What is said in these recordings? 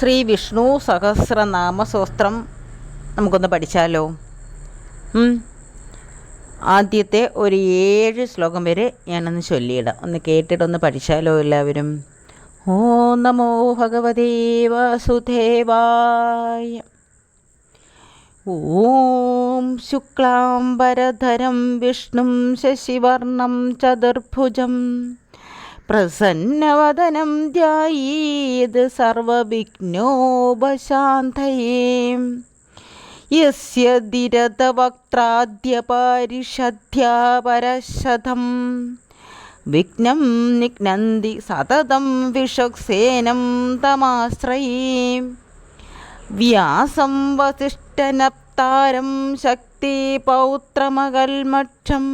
ശ്രീ വിഷ്ണു സഹസ്രനാമസൂത്രം നമുക്കൊന്ന് പഠിച്ചാലോ? ആദ്യത്തെ ഒരു ഏഴ് ശ്ലോകം വരെ ഞാനൊന്ന് ചൊല്ലിയിടാം. ഒന്ന് കേട്ടിട്ടൊന്ന് പഠിച്ചാലോ എല്ലാവരും? ഓ നമോ ഭഗവതേ വാസുദേവായ. ഓം ശുക്ലാംബരധരം വിഷ്ണു ശശിവർണം ചതുർഭുജം. പ്രസന്നവദനം ധ്യായീത് സർവവിഘ്നോപശാന്തയേ. യസ്യ ദിരതവക്ത്രാദ്യപാരിഷദ്ധ്യാപരശതം വിഘ്നം നിഘ്നന്തി സതതം വിഷക്സേനം തമാശ്രയേ. വ്യാസം വസിഷ്ഠനപ്താരം ശക്തിപൗത്രമകൽമക്ഷം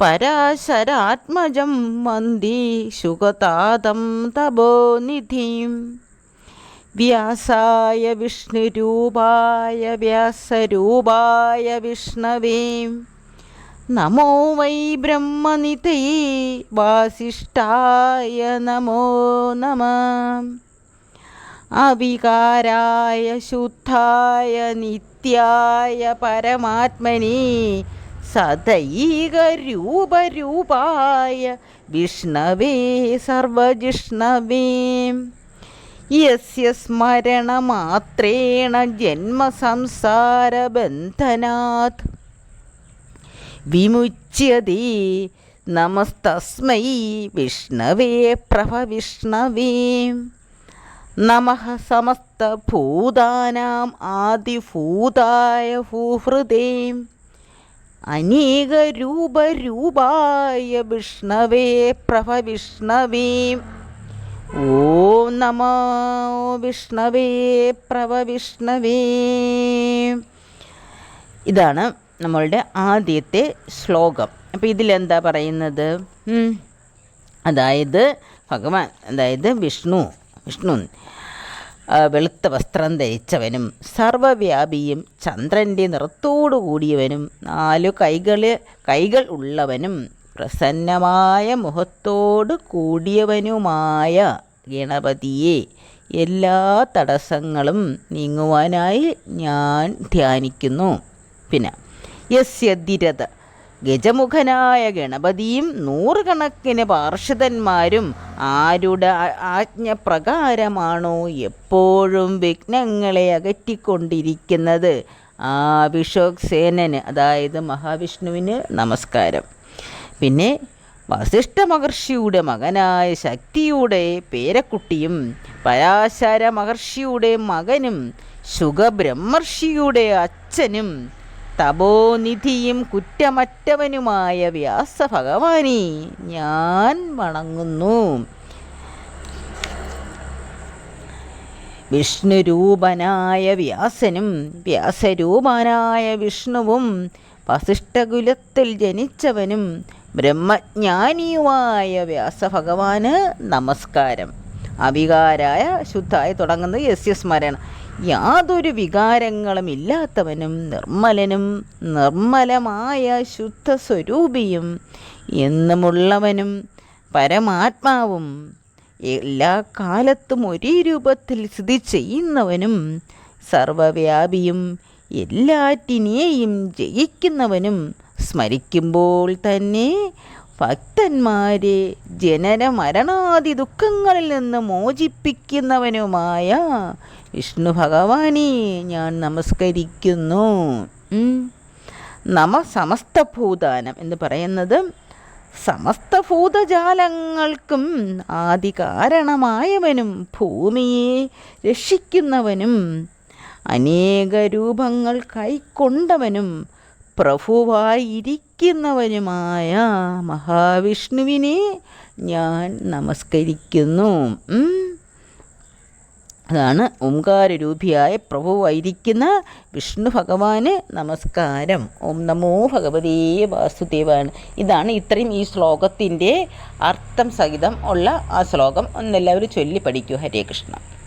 പരാശരാത്മജം മന്ദി ശുഗതാതം തപോനിധിം വ്യാസായ വിഷ്ണുരൂപായ വ്യാസരൂപായ വിഷ്ണവേ. നമോ വൈ ബ്രഹ്മനിതൈ വാസിഷ്ഠായ നമോ നമ. അവികാരായ ശുദ്ധായ നിത്യായ പരമാത്മനി സദൈകരൂപരൂപായ വിഷ്ണവേ സർവജിഷ്ണവേ. യസ്യ സ്മരണമാത്രേണ ജന്മസംസാരബന്ധനാത് വിമുച്യതേ നമസ്തസ്മൈ വിഷ്ണവേ പ്രഭവിഷ്ണവേ. നമ സമസ്തഭൂതാനാം ആദിഭൂതായ ഭൂഹൃദേ അനേകരൂപരൂപായ വിഷ്ണവേ പ്രഭവിഷ്ണവേ ഓം നമോ വിഷ്ണവേ പ്രഭ വിഷ്ണവേ. ഇതാണ് നമ്മളുടെ ആദ്യത്തെ ശ്ലോകം. അപ്പോൾ ഇതിലെന്താ പറയുന്നത്. അതായത് ഭഗവാൻ അതായത് വിഷ്ണു വിഷ്ണു വെളുത്ത വസ്ത്രം ധരിച്ചവനും സർവവ്യാപിയും ചന്ദ്രന്റെ നിറത്തോടു കൂടിയവനും നാലു കൈകൾ കൈകൾ ഉള്ളവനും പ്രസന്നമായ മുഖത്തോട് കൂടിയവനുമായ ഗണപതിയെ എല്ലാ തടസ്സങ്ങളും നീങ്ങുവാനായി ഞാൻ ധ്യാനിക്കുന്നു. പിന്നെ യസ്യതിരഥ ഗജമുഖനായ ഗണപതിയും നൂറുകണക്കിന് പാർഷിതന്മാരും ആരുടെ ആജ്ഞപ്രകാരമാണോ എപ്പോഴും വിഘ്നങ്ങളെ അകറ്റിക്കൊണ്ടിരിക്കുന്നത്? ആ വിശ്വക്സേനന് അതായത് മഹാവിഷ്ണുവിന് നമസ്കാരം. പിന്നെ വസിഷ്ഠ മഹർഷിയുടെ മകനായ ശക്തിയുടെ പേരക്കുട്ടിയും പരാശര മഹർഷിയുടെ മകനും ശുഖബ്രഹ്മർഷിയുടെ അച്ഛനും തപോനിധിയും കുറ്റമറ്റവനുമായ വ്യാസഭഗവാനെ ഞാൻ വണങ്ങുന്നു. വിഷ്ണുരൂപനായ വ്യാസനും വ്യാസരൂപനായ വിഷ്ണുവും വസിഷ്ഠകുലത്തിൽ ജനിച്ചവനും ബ്രഹ്മജ്ഞാനിയുമായ വ്യാസഭഗവാന് നമസ്കാരം. അവികാരായ ശുദ്ധായി തുടങ്ങുന്നത് യസ്യ സ്മരണ യാതൊരു വികാരങ്ങളും ഇല്ലാത്തവനും നിർമ്മലനും നിർമ്മലമായ ശുദ്ധ സ്വരൂപിയും എന്നുമുള്ളവനും പരമാത്മാവും. എല്ലാ കാലത്തും ഒരേ രൂപത്തിൽ സ്ഥിതി ചെയ്യുന്നവനും സർവവ്യാപിയും എല്ലാറ്റിനെയും ജയിക്കുന്നവനും സ്മരിക്കുമ്പോൾ തന്നെ ഭക്തന്മാരെ ജനന മരണാദി ദുഃഖങ്ങളിൽ നിന്ന് മോചിപ്പിക്കുന്നവനുമായ വിഷ്ണു ഭഗവാനെ ഞാൻ നമസ്കരിക്കുന്നു. നമ സമസ്ത ഭൂതാനം എന്ന് പറയുന്നത് സമസ്ത ഭൂതജാലങ്ങൾക്കും ആദി കാരണമായവനും ഭൂമിയെ രക്ഷിക്കുന്നവനും അനേക രൂപങ്ങൾ കൈക്കൊണ്ടവനും പ്രഭുവായിരിക്കുന്നവനുമായ മഹാവിഷ്ണുവിനെ ഞാൻ നമസ്കരിക്കുന്നു. അതാണ് അതാണ് ഓംകാരരൂപിയായ പ്രഭുവായിരിക്കുന്ന വിഷ്ണു ഭഗവാന് നമസ്കാരം. ഓം നമോ ഭഗവതേ വാസുദേവാണ്. ഇതാണ് ഇത്രയും ഈ ശ്ലോകത്തിന്റെ അർത്ഥം സഹിതം ഉള്ള ആ ശ്ലോകം. ഒന്നെല്ലാവരും ചൊല്ലി പഠിക്കൂ. ഹരേ കൃഷ്ണ.